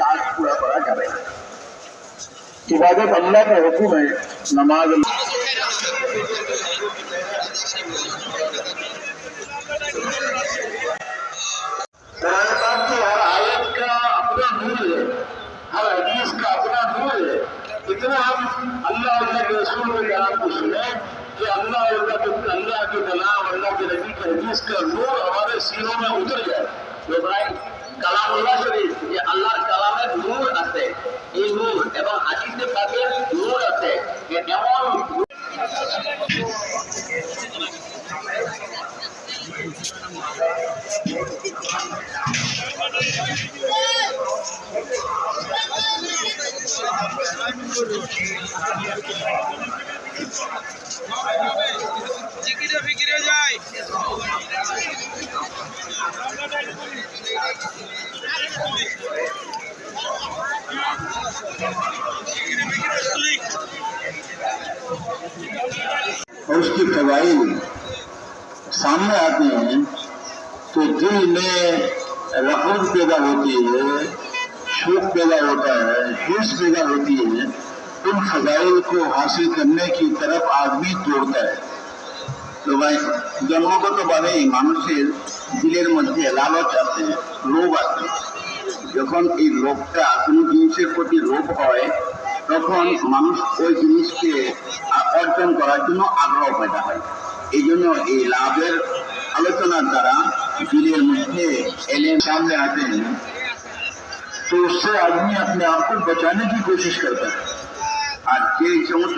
काज पूरा करा जाए इबादत अल्लाह का हुक्म है नमाज़ कुरान पाक की हर आयत का अपना नूर है हर हदीस का अपना नूर है इतना हम अल्लाह अल्लाह के रसूल के कलाम को सुने कि अल्लाह अल्लाह के अल्लाह के कलाम अल्लाह के नबी के हदीस का नूर हमारे सीनों में उतर जाए। तो भाई কালাম উল্লাহ শরীফ, যে আল্লাহর কালামের নূর আছে। এই নূর এবং হাদিসে পাকের নূর আছে। যে এমন যায়। और उसकी फवाइल सामने आते हैं तो दिल में रफत पैदा होती है, शोक पैदा होता है हिर्स पैदा होती है। उन फजाइल को हासिल करने की तरफ़ आदमी तोड़ता है। তো ভাই জন্মগত ভাবেই মানুষের দিলের মধ্যে লালচ আছে লোভ আছে যখন এই লোভটা কোনো জিনিসের প্রতি লোভ হয় তখন মানুষ ওই জিনিসকে আ- অর্জন করার জন্য আগ্রহ পেদা হয় এই জন্য এই লাভের আলোচনার দ্বারা দিলের মধ্যে এলে सामने आते हैं तो उससे आदमी अपने आप को बचाने की कोशिश करता है আর যে সমস্ত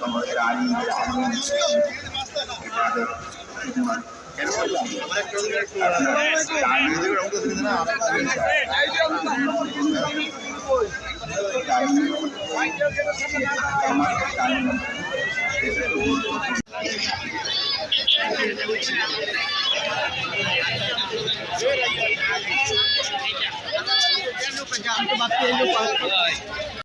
তোমাদের আইন আমার ellos